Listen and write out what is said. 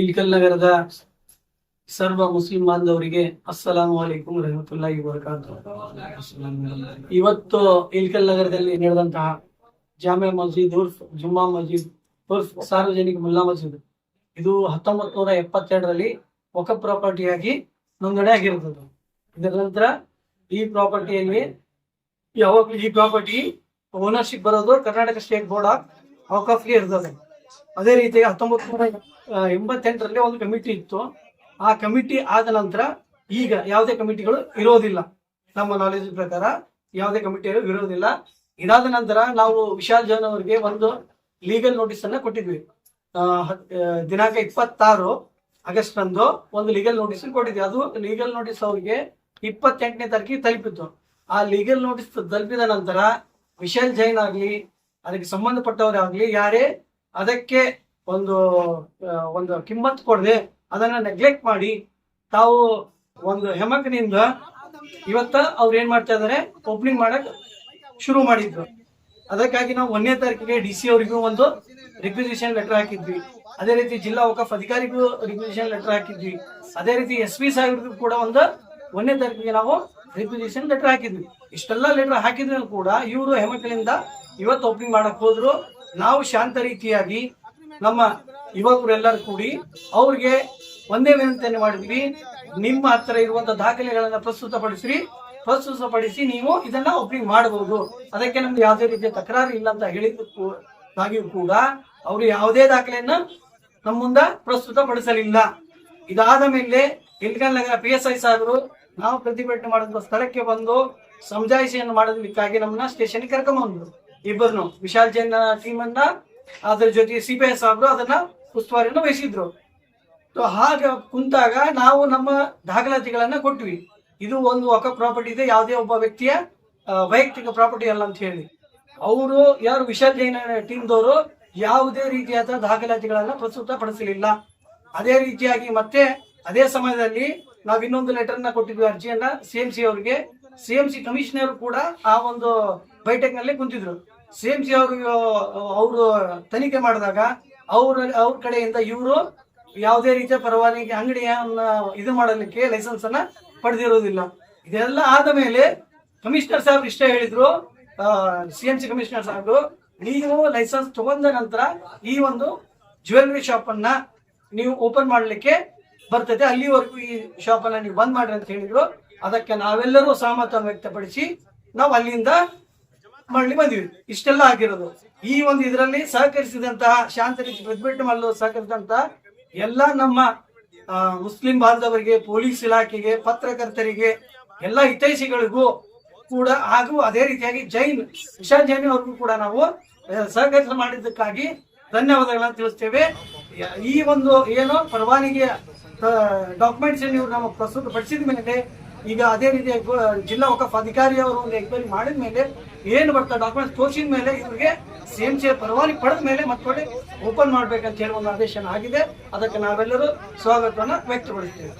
ಇಲ್ಕಲ್ ನಗರದ ಸರ್ವ ಮುಸ್ಲಿಂ ಬಾಂಧವರಿಗೆ ಅಸ್ಸಲಾಂ ವಲೈಕುಂ ರಹಮತುಲ್ಲಾಹಿ ವಬರಕಾತು ಇವತ್ತು ಇಲ್ಕಲ್ ನಗರದಲ್ಲಿ ನಡೆದಂತಹ ಜಾಮೆ ಮಸ್ಜಿದ್, ಉರ್ಫ್, ಜುಮ್ಮಾ ಮಸ್ಜಿದ್, ಉರ್ಫ್ ಸಾರ್ವಜನಿಕ ಮುಲ್ಲಾ ಮಸ್ಜಿದ್. ಇದು ಹತ್ತೊಂಬತ್ ನೂರ ಎಪ್ಪತ್ತೆರಡರಲ್ಲಿ ಒಕ ಪ್ರಾಪರ್ಟಿಯಾಗಿ ನೋಂದಣಿ ಆಗಿರುತ್ತದೆ. ಇದರ ನಂತರ ಈ ಪ್ರಾಪರ್ಟಿಯಲ್ಲಿ ಯಾವಾಗಲೂ ಈ ಪ್ರಾಪರ್ಟಿ ಓನರ್ಶಿಪ್ ಬರೋದು ಕರ್ನಾಟಕ ಸ್ಟೇಟ್ ಬೋರ್ಡ್ ಆಫ್ ಆಫ್ಗೆ ಇರ್ತದೆ. ಅದೇ ರೀತಿ ಹತ್ತೊಂಬತ್ತು ಎಂಬತ್ತೆಂಟರಲ್ಲಿ ಒಂದು ಕಮಿಟಿ ಇತ್ತು. ಆ ಕಮಿಟಿ ಆದ ನಂತರ ಈಗ ಯಾವುದೇ ಕಮಿಟಿಗಳು ಇರೋದಿಲ್ಲ. ನಮ್ಮ ನಾಲೆಜ್ ಪ್ರಕಾರ ಯಾವುದೇ ಕಮಿಟಿಗಳು ಇರೋದಿಲ್ಲ. ಇದಾದ ನಂತರ ನಾವು ವಿಶಾಲ್ ಜೈನ್ ಅವರಿಗೆ ಒಂದು ಲೀಗಲ್ ನೋಟಿಸ್ ಅನ್ನ ಕೊಟ್ಟಿದ್ವಿ. ದಿನಾಂಕ ಇಪ್ಪತ್ತಾರು ಆಗಸ್ಟ್ ನಂದು ಒಂದು ಲೀಗಲ್ ನೋಟಿಸ್ ಕೊಟ್ಟಿದ್ವಿ. ಅದು ಲೀಗಲ್ ನೋಟಿಸ್ ಅವರಿಗೆ ಇಪ್ಪತ್ತೆಂಟನೇ ತಾರೀಕಿಗೆ ತಲುಪಿತ್ತು. ಆ ಲೀಗಲ್ ನೋಟಿಸ್ ತಲುಪಿದ ನಂತರ ವಿಶಾಲ್ ಜೈನ್ ಆಗ್ಲಿ, ಅದಕ್ಕೆ ಸಂಬಂಧಪಟ್ಟವರಾಗ್ಲಿ, ಯಾರೇ ಅದಕ್ಕೆ ಒಂದು ಒಂದು ಕಿಮ್ಮತ್ತು ಕೊಡದೆ ಅದನ್ನ ನೆಗ್ಲೆಕ್ಟ್ ಮಾಡಿ ತಾವು ಒಂದು ಹೆಮಕನಿಂದ ಇವತ್ತ ಅವ್ರು ಏನ್ ಮಾಡ್ತಾ ಇದಾರೆ ಓಪನಿಂಗ್ ಮಾಡಕ್ ಶುರು ಮಾಡಿದ್ರು. ಅದಕ್ಕಾಗಿ ನಾವು ಒಂದನೇ ತಾರೀಕಿಗೆ ಡಿ ಸಿ ಅವರಿಗೂ ಒಂದು ರಿಕ್ವಿಸಿಷನ್ ಲೆಟರ್ ಹಾಕಿದ್ವಿ. ಅದೇ ರೀತಿ ಜಿಲ್ಲಾ ವಕಫ್ ಅಧಿಕಾರಿಗೂ ರಿಕ್ವಿಸಿಷನ್ ಲೆಟರ್ ಹಾಕಿದ್ವಿ. ಅದೇ ರೀತಿ ಎಸ್ ಪಿ ಸಾಹೇಬ್ರಿಗೂ ಕೂಡ ಒಂದು ಒಂದನೇ ತಾರೀಕಿಗೆ ನಾವು ರಿಕ್ವಿಸಿಷನ್ ಲೆಟರ್ ಹಾಕಿದ್ವಿ. ಇಷ್ಟೆಲ್ಲ ಲೆಟರ್ ಹಾಕಿದ್ರು ಕೂಡ ಇವರು ಹೆಮಕಲಿಂದ ಇವತ್ತು ಓಪನಿಂಗ್ ಮಾಡಕ್ ಹೋದ್ರು. ನಾವು ಶಾಂತ ರೀತಿಯಾಗಿ ನಮ್ಮ ಯುವಕರೆಲ್ಲರೂ ಕೂಡಿ ಅವ್ರಿಗೆ ಒಂದೇ ವಿನಂತಿಯನ್ನು ಮಾಡಿದ್ವಿ, ನಿಮ್ಮ ಹತ್ರ ಇರುವಂತ ದಾಖಲೆಗಳನ್ನ ಪ್ರಸ್ತುತಪಡಿಸ್ರಿ, ಪ್ರಸ್ತುತಪಡಿಸಿ ನೀವು ಇದನ್ನ ಒಪ್ಪಿಗೆ ಮಾಡಬಹುದು. ಅದಕ್ಕೆ ನಮ್ಗೆ ಯಾವುದೇ ರೀತಿಯ ತಕರಾರು ಇಲ್ಲ ಅಂತ ಹೇಳಿದಾಗಿಯೂ ಕೂಡ ಅವರು ಯಾವುದೇ ದಾಖಲೆಯನ್ನ ನಮ್ಮ ಮುಂದ ಪ್ರಸ್ತುತಪಡಿಸಲಿಲ್ಲ. ಇದಾದ ಮೇಲೆ ಇಲ್ಕಲ್ ನಗರ ಪಿ ಎಸ್ ಐ ಸಾಹೇಬರು ನಾವು ಪ್ರತಿಭಟನೆ ಮಾಡಿದ ಸ್ಥಳಕ್ಕೆ ಬಂದು, ಸಮಜಾಯಿಷಿಯನ್ನು ಮಾಡೋದಕ್ಕಾಗಿ ನಮ್ಮನ್ನ ಸ್ಟೇಷನ್ ಕರ್ಕೊಂಡ್ಬಂದ್ರು ಇಬ್ಬರನ್ನು ವಿಶಾಲ್ ಜೈನ್ ಟೀಮ್ ಅನ್ನ ಅದ್ರ ಜೊತೆ ಸಿ ಪಿ ಎಸ್ ಸಾಹೇಬರು ಅದನ್ನ ಉಸ್ತುವಾರಿಯನ್ನು ವಹಿಸಿದ್ರು. ಹಾಗ ಕುಂತಾಗ ನಾವು ನಮ್ಮ ದಾಖಲಾತಿಗಳನ್ನ ಕೊಟ್ವಿ. ಇದು ಒಂದು ಒಕ್ಕ ಪ್ರಾಪರ್ಟಿ ಇದೆ, ಯಾವುದೇ ಒಬ್ಬ ವ್ಯಕ್ತಿಯ ವೈಯಕ್ತಿಕ ಪ್ರಾಪರ್ಟಿ ಅಲ್ಲ ಅಂತ ಹೇಳಿ. ಅವರು ಯಾರು ವಿಶಾಲ್ ಜೈನ್ ಟೀಮ್ದವರು ಯಾವುದೇ ರೀತಿಯಾದ ದಾಖಲಾತಿಗಳನ್ನ ಪ್ರಸ್ತುತಪಡಿಸಲಿಲ್ಲ. ಅದೇ ರೀತಿಯಾಗಿ ಮತ್ತೆ ಅದೇ ಸಮಯದಲ್ಲಿ ನಾವು ಇನ್ನೊಂದು ಲೆಟರ್ನ ಕೊಟ್ಟಿದ್ವಿ ಅರ್ಜಿಯನ್ನ ಸಿ ಎಂ ಸಿ ಅವರಿಗೆ. ಸಿ ಎಂ ಸಿ ಕಮಿಷನರ್ ಕೂಡ ಆ ಒಂದು ಬೈಠಕ್ನಲ್ಲಿ ಕುಂತಿದ್ರು. ಸಿ ಎಂ ಸಿ ಅವರು ಅವರು ತನಿಖೆ ಮಾಡಿದಾಗ ಅವ್ರ ಅವ್ರ ಕಡೆಯಿಂದ ಇವರು ಯಾವುದೇ ರೀತಿಯ ಪರವಾನಗಿ ಅಂಗಡಿಯನ್ನ ಇದು ಮಾಡಲಿಕ್ಕೆ ಲೈಸೆನ್ಸ್ ಅನ್ನ ಪಡೆದಿರೋದಿಲ್ಲ ಇದೆಲ್ಲ ಆದ ಮೇಲೆ ಕಮಿಷನರ್ ಸಾಹೇಬ್ ಇಷ್ಟೇ ಹೇಳಿದ್ರು. ಸಿ ಎಂ ಸಿ ಕಮಿಷನರ್ ಸಾಹೇಬ್ರು, ನೀವು ಲೈಸೆನ್ಸ್ ತಗೊಂಡ ನಂತರ ಈ ಒಂದು ಜ್ಯುವೆಲ್ರಿ ಶಾಪ್ ಅನ್ನ ನೀವು ಓಪನ್ ಮಾಡಲಿಕ್ಕೆ ಬರ್ತದೆ. ಅಲ್ಲಿವರೆಗೂ ಈ ಶಾಪ್ ಅನ್ನ ನೀವು ಬಂದ್ ಮಾಡ್ರಿ ಅಂತ ಹೇಳಿದ್ರು. ಅದಕ್ಕೆ ನಾವೆಲ್ಲರೂ ಸಹಮತ ವ್ಯಕ್ತಪಡಿಸಿ ನಾವು ಅಲ್ಲಿಂದ ಮರಳಿ ಬಂದಿವಿ. ಇಷ್ಟೆಲ್ಲ ಆಗಿರೋದು. ಈ ಒಂದು ಇದರಲ್ಲಿ ಸಹಕರಿಸಿದಂತಹ ಶಾಂತ ರೀತಿ ಪ್ರತಿಭಟನೆ ಮಾಡಲು ಸಹಕರಿಸಿದಂತಹ ಎಲ್ಲ ನಮ್ಮ ಮುಸ್ಲಿಂ ಬಾಂಧವರಿಗೆ, ಪೊಲೀಸ್ ಇಲಾಖೆಗೆ, ಪತ್ರಕರ್ತರಿಗೆ, ಎಲ್ಲ ಹಿತೈಷಿಗಳಿಗೂ ಕೂಡ ಹಾಗೂ ಅದೇ ರೀತಿಯಾಗಿ ಜೈನ್, ಇಶಾ ಜೈನ್ ಅವ್ರಿಗೂ ಕೂಡ ನಾವು ಸಹಕರಿಸ ಮಾಡಿದ್ದಕ್ಕಾಗಿ ಧನ್ಯವಾದಗಳನ್ನು ತಿಳಿಸ್ತೇವೆ. ಈ ಒಂದು ಏನು ಪರವಾನಿಗೆ ಡಾಕ್ಯುಮೆಂಟ್ಸ್ ನೀವು ನಾವು ಪ್ರಸ್ತುತಪಡಿಸಿದ ಮೇಲೆ ಈಗ ಅದೇ ರೀತಿ ಜಿಲ್ಲಾ ವಕಫ್ ಅಧಿಕಾರಿ ಅವರು ಒಂದು ಎಕ್ವೈರಿ ಮಾಡಿದ ಮೇಲೆ ಏನು ಬರ್ತಾ ಡಾಕ್ಯುಮೆಂಟ್ ತೋರಿಸಿದ ಮೇಲೆ ಇವರಿಗೆ ಸಿ ಪರವಾನಗಿ ಪಡೆದ ಮೇಲೆ ಮತ್ತೊಡೆ ಓಪನ್ ಮಾಡ್ಬೇಕಂತ ಹೇಳಿ ಒಂದು ಆದೇಶ ಆಗಿದೆ. ಅದಕ್ಕೆ ನಾವೆಲ್ಲರೂ ಸ್ವಾಗತವನ್ನು ವ್ಯಕ್ತಪಡಿಸ್ತೇವೆ.